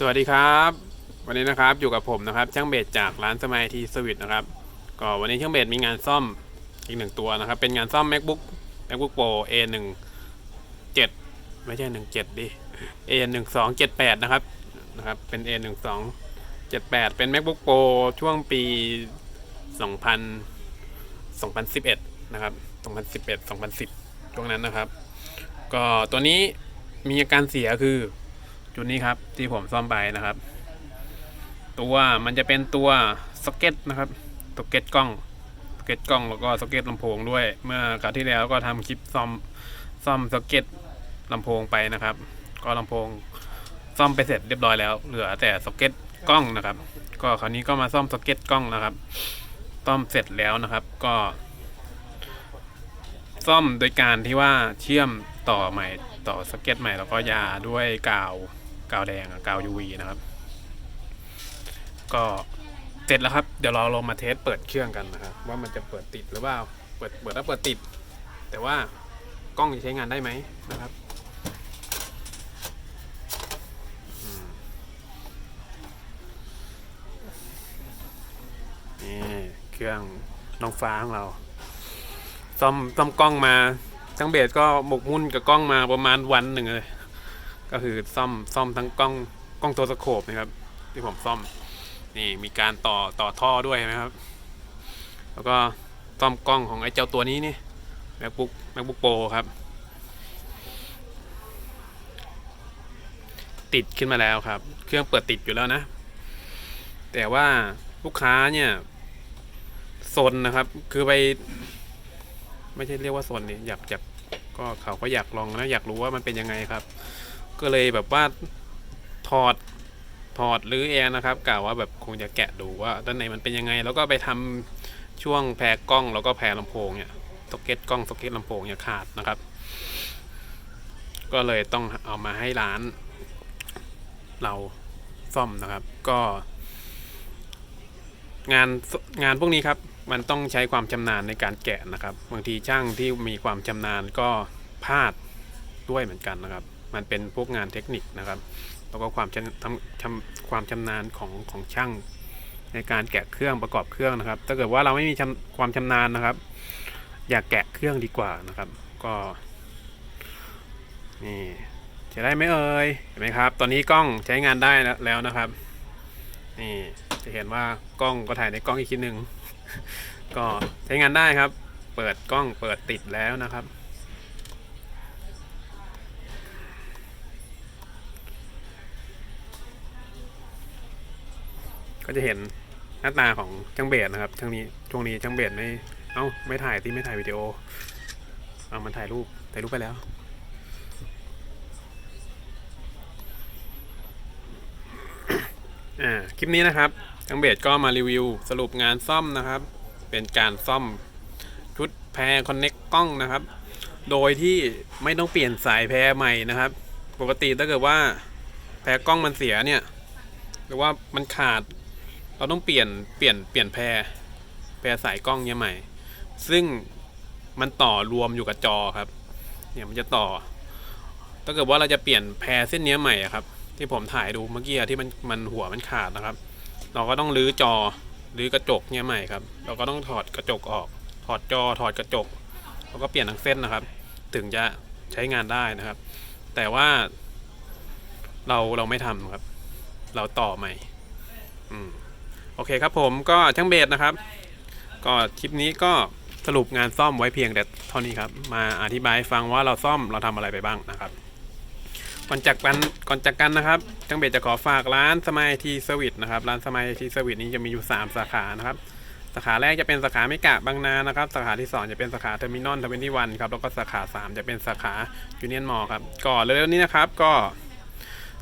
สวัสดีครับ วันนี้นะครับอยู่กับผมนะครับช่างเบสจากร้านสมัยทีสวิตนะครับก็วันนี้ช่างเบสมีงานซ่อมอีกหนึ่งตัวนะครับ เป็นงานซ่อม macbook macbook pro a 1 7ไม่ใช่17ดิ a 1 2 7 8นะครับนะครับเป็น a 1 2 7 8เป็น macbook pro ช่วงปี 2000 2011นะครับ2011 2010 ช่วงนั้นนะครับ ก็ตัวนี้มีอาการเสียคือ จุดนี้ครับที่ผมซ่อมไปนะครับ ตัวมันจะเป็นตัวสเก็ตนะครับสเก็ตกล้องสเก็ตกล้องแล้วก็สเก็ตลำโพงด้วย เมื่อคราวที่แล้วก็ทำคลิปซ่อมซ่อมสเก็ตลำโพงไปนะครับ ก็ลำโพงซ่อมไปเสร็จเรียบร้อยแล้ว เหลือแต่สเก็ตกล้องนะครับ ก็คราวนี้ก็มาซ่อมสเก็ตกล้องนะครับ ซ่อมเสร็จแล้วนะครับ ก็ ซ่อมโดยการที่ว่าเชื่อมต่อใหม่ต่อสเก็ตใหม่แล้วก็ยาด้วยกาว กาวแดงกาว UV นะครับ ก็เสร็จแล้วครับ เดี๋ยวเราลองมาเทสเปิดเครื่องกันนะครับ ว่ามันจะเปิดติดหรือเปล่าเปิดเปิดแล้วเปิดติด แต่ว่ากล้องจะใช้งานได้ไหมนะครับนี่เครื่องน้องฟ้าของเราซ่อมซ่อมกล้องมาทั้งเบสก็หมกมุ่นกับกล้องมาประมาณวันหนึ่งเลย ก็คือซ่อมซ่อมทั้งกล้องกล้องตัวสโคปนะครับที่ผมซ่อมนี่มีการต่อต่อท่อด้วยนะครับ แล้วก็ซ่อมกล้องของไอ้เจ้าตัวนี้นี่ MacBook MacBook Pro ครับ ติดขึ้นมาแล้วครับ เครื่องเปิดติดอยู่แล้วนะ แต่ว่าลูกค้าเนี่ยซนนะครับ คือไป ไม่ใช่เรียกว่าโซนนี่อยากอยากก็เขาก็อยากลองนะ อยากรู้ว่ามันเป็นยังไงครับ ก็เลยแบบว่าถอดถอดหรือแอร์นะครับกล่าวว่าแบบคงจะแกะดูว่าด้านในมันเป็นยังไง แล้วก็ไปทำช่วงแพรกล้องแล้วก็แพรลำโพงเนี่ยสเก็ตกล้องสเก็ตลำโพงเนี่ยขาดนะครับ ก็เลยต้องเอามาให้ร้าน เราซ่อมนะครับ ก็ งานงานพวกนี้ครับ มันต้องใช้ความชำนาญในการแกะนะครับบางทีช่างที่มีความชำนาญก็พลาดด้วยเหมือนกันนะครับ มันเป็นพวกงานเทคนิคนะครับ แล้วก็ความชำทำชำความชำนาญของของช่างในการแกะเครื่องประกอบเครื่องนะครับ ถ้าเกิดว่าเราไม่มีความชำนาญนะครับ อย่าแกะเครื่องดีกว่านะครับ ก็นี่จะได้ไหมเอ่ยเห็นไหมครับ ตอนนี้กล้องใช้งานได้แล้วนะครับ นี่จะเห็นว่ากล้องก็ถ่ายในกล้องอีกทีหนึ่งก็ใช้งานได้ครับ เปิดกล้องเปิดติดแล้วนะครับ ก็จะเห็นหน้าตาของช่างเบสนะครับช่างนี้ช่วงนี้ช่างเบสไม่เอ้าไม่ถ่ายที่ไม่ถ่ายวิดีโอเอามันถ่ายรูปถ่ายรูปไปแล้ว อ่าคลิปนี้นะครับทางเบสก็มารีวิวสรุปงานซ่อมนะครับ เป็นการซ่อมชุดแพรคอนเน็กกล้องนะครับ โดยที่ไม่ต้องเปลี่ยนสายแพรใหม่นะครับ ปกติถ้าเกิดว่าแพรกล้องมันเสียเนี่ย หรือว่ามันขาด เราต้องเปลี่ยนเปลี่ยนเปลี่ยนแพรแพรสายกล้องเนี่ยใหม่ ซึ่งมันต่อรวมอยู่กับจอครับ เนี่ยมันจะต่อ ถ้าเกิดว่าเราจะเปลี่ยนแพรเส้นเนี้ยใหม่ครับ ที่ผมถ่ายดูเมื่อกี้ที่มันมันหัวมันขาดนะครับ เราก็ต้องรื้อจอรื้อกระจกเนี่ยใหม่ครับ เราก็ต้องถอดกระจกออก ถอดจอถอดกระจกแล้วก็เปลี่ยนทั้งเส้นนะครับ ถึงจะใช้งานได้นะครับ แต่ว่าเราเราไม่ทำครับ เราต่อใหม่ อืม โอเคครับผมก็ช่างเบสนะครับ ก็คลิปนี้ก็สรุปงานซ่อมไว้เพียงแต่เท่านี้ครับ มาอธิบายฟังว่าเราซ่อมเราทำอะไรไปบ้างนะครับ ก่อนจากกันก่อนจากกันนะครับจังเบตจะขอฝากร้านสมัยทีสวิตนะครับ ร้านสมัยทีสวิตนี้จะมีอยู่ 3 สาขานะครับสาขาแรกจะเป็นสาขาไม่กะบางนานะครับ สาขาที่ 2 จะเป็นสาขาเทอร์มินอลทเวนตี้วันครับแล้วก็สาขา 3 จะเป็นสาขายูเนียนมอลครับก่อนเร็วๆนี้นะครับก็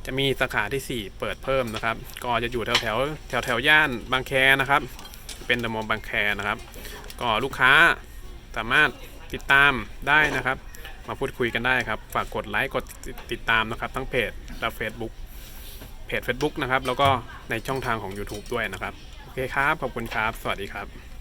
จะมีสาขาที่ 4 เปิดเพิ่มนะครับ ก็จะอยู่แถวแถวแถวแถวย่านบางแคนะครับ เป็นเดอะมอลล์บางแคนะครับ ก็ลูกค้าสามารถติดตามได้นะครับ มาพูดคุยกันได้ครับ ฝากกดไลค์กดติดตามนะครับ ทั้งเพจและ Facebook เพจ Facebook นะครับ แล้วก็ในช่องทางของ YouTube ด้วยนะครับ โอเคครับ ขอบคุณครับ สวัสดีครับ